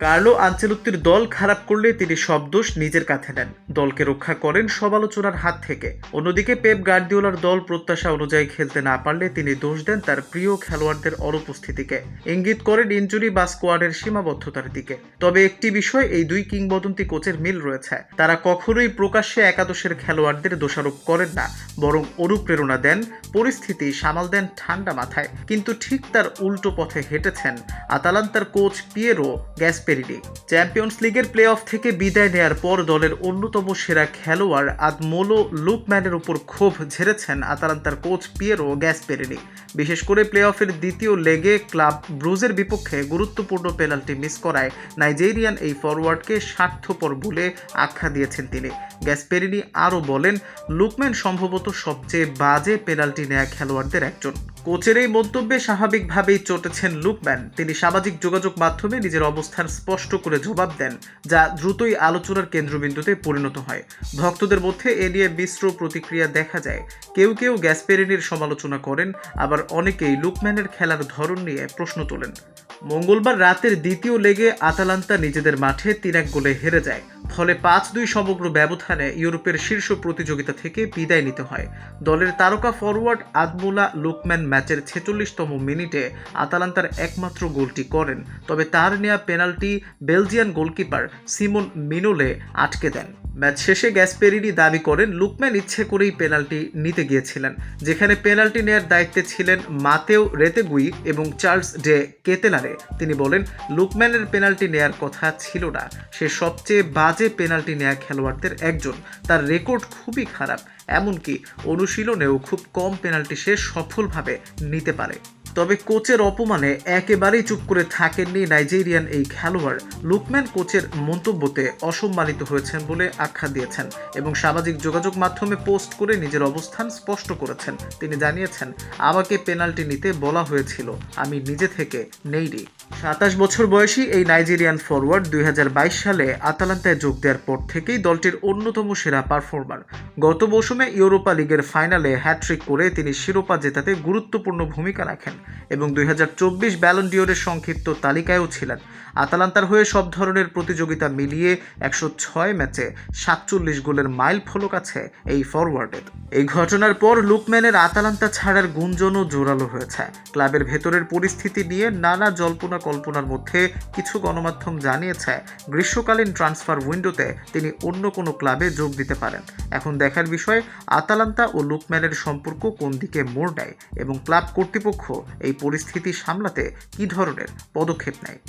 Carlo আঞ্চেলত্তির দল খারাপ করলে তিনি সব দোষ নিজের কাঁধে নেন। দলকে রক্ষা করেন সমালোচনার হাত থেকে। অন্যদিকে পেপ গার্দিওলার দল প্রত্যাশা অনুযায়ী খেলতে না পারলে তিনি দোষ দেন তার প্রিয় খেলোয়াড়দের অনুপস্থিতিকে। ইঙ্গিত করেন ইঞ্জুরি বা স্কোয়াডের সীমাবদ্ধতার দিকে। তবে একটি বিষয়, এই দুই কিংবদন্তি কোচের মিল রয়েছে। তারা কখনোই প্রকাশ্যে একাদশের খেলোয়াড়দের দোষারোপ করেন না, বরং অনুপ্রেরণা দেন, পরিস্থিতি সামাল দেন ঠান্ডা মাথায়। কিন্তু ঠিক তার উল্টো পথে হেঁটেছেন আতালান্তার কোচ পিয়েরো গ্যাসপেরিনি চ্যাম্পিয়ন্স লিগের প্লে অফ থেকে বিদায় নেয়ার পর দলের অন্যতম সেরা খেলোয়াড় আদমোলো লুকম্যানের উপর ক্ষোভ ঝেড়েছেন আতালান্তার কোচ পিয়েরো গ্যাসপেরিনি। বিশেষ করে প্লে অফের দ্বিতীয় লেগে ক্লাব ব্রুজের বিপক্ষে গুরুত্বপূর্ণ পেনাল্টি মিস করায় নাইজেরিয়ান এই ফরওয়ার্ডকে স্বার্থপর বলে আখ্যা দিয়েছেন তিনি। গ্যাসপেরিনি আরও বলেন লুকম্যান সম্ভবত সবচেয়ে বাজে পেনাল্টি নেয়া খেলোয়াড়দের একজন। কোচের এই মন্তব্যে স্বাভাবিকভাবেই চটেছেন লুকম্যান তিনি সামাজিক যোগাযোগ মাধ্যমে নিজের অবস্থান স্পষ্ট করে জবাব দেন, যা দ্রুতই আলোচনার কেন্দ্রবিন্দুতে পরিণত হয়। ভক্তদের মধ্যে এ নিয়ে মিশ্র প্রতিক্রিয়া দেখা যায়। কেউ কেউ গ্যাসপেরিনির সমালোচনা করেন, আবার অনেকেই লুকম্যানের খেলার ধরন নিয়ে প্রশ্ন তোলেন। মঙ্গলবার রাতের দ্বিতীয় লেগে আতালান্তা নিজেদের মাঠে তিন এক গোলে হেরে যায়। ফলে পাঁচ দুই সমগ্র ব্যবধানে ইউরোপের শীর্ষ প্রতিযোগিতা থেকে বিদায় নিতে হয়। দলের তারকা ফরওয়ার্ড আদমুলা লুকম্যান ম্যাচের ছেচল্লিশতম মিনিটে আতালান্তার একমাত্র গোলটি করেন, তবে তার নেয়া পেনাল্টি বেলজিয়ান গোলকিপার সিমন মিনোলে আটকে দেন। ম্যাচ শেষে গ্যাসপেরিনি দাবি করেন, লুকম্যান ইচ্ছে করেই পেনাল্টি নিতে গিয়েছিলেন, যেখানে পেনাল্টি নেয়ার দায়িত্বে ছিলেন মাতেও রেতেগুই এবং চার্লস ডে কেতেলারে। তিনি বলেন, লুকম্যানের পেনাল্টি নেয়ার কথা ছিল না, সে সবচেয়ে বাজে পেনাল্টি নেয়া খেলোয়াড়দের একজন। তার রেকর্ড খুবই খারাপ, এমনকি অনুশীলনেও খুব কম পেনাল্টি সে সফলভাবে নিতে পারে। তবে কোচের অপমানে একেবারেই চুপ করে থাকেননি নাইজেরিয়ান এই খেলোয়াড়। লুকম্যান কোচের মন্তব্যতে অসম্মানিত হয়েছেন বলে আখ্যা দিয়েছেন এবং সামাজিক যোগাযোগ মাধ্যমে পোস্ট করে নিজের অবস্থান স্পষ্ট করেছেন। তিনি জানিয়েছেন, আমাকে পেনাল্টি নিতে বলা হয়েছিল, আমি নিজে থেকে নেইনি। সাতাশ বছর বয়সী এই নাইজেরিয়ান ফরওয়ার্ড দুই হাজার বাইশ সালে আতালান্তায় যোগ দেওয়ার পর থেকেই দলটির অন্যতম সেরা পারফর্মার। গত মৌসুমে ইউরোপা লিগের ফাইনালে হ্যাট্রিক করে তিনি শিরোপা জেতাতে গুরুত্বপূর্ণ ভূমিকা রাখেন এবং দুই ব্যালন ডিওরের সংক্ষিপ্ত তালিকায়ও ছিলেন। আতালান্তার হয়ে সব ধরনের প্রতিযোগিতা মিলিয়ে একশো ছয় ম্যাচে সাতচল্লিশ গোলের মাইল ফলক আছে এই ফরওয়ার্ডের এই ঘটনার পর লুকম্যানের আতালান্তা ছাড়ার গুঞ্জনও জোরালো হয়েছে। ক্লাবের ভেতরের পরিস্থিতি নিয়ে নানা জল্পনা কল্পনার মধ্যে কিছু গণমাধ্যম জানিয়েছে, গ্রীষ্মকালীন ট্রান্সফার উইন্ডোতে তিনি অন্য কোনো ক্লাবে যোগ দিতে পারেন। এখন দেখার বিষয়, আতালান্তা ও লুকম্যানের সম্পর্ক কোন দিকে মোড় নেয় এবং ক্লাব কর্তৃপক্ষ এই পরিস্থিতি সামলাতে কী ধরনের পদক্ষেপ নেয়।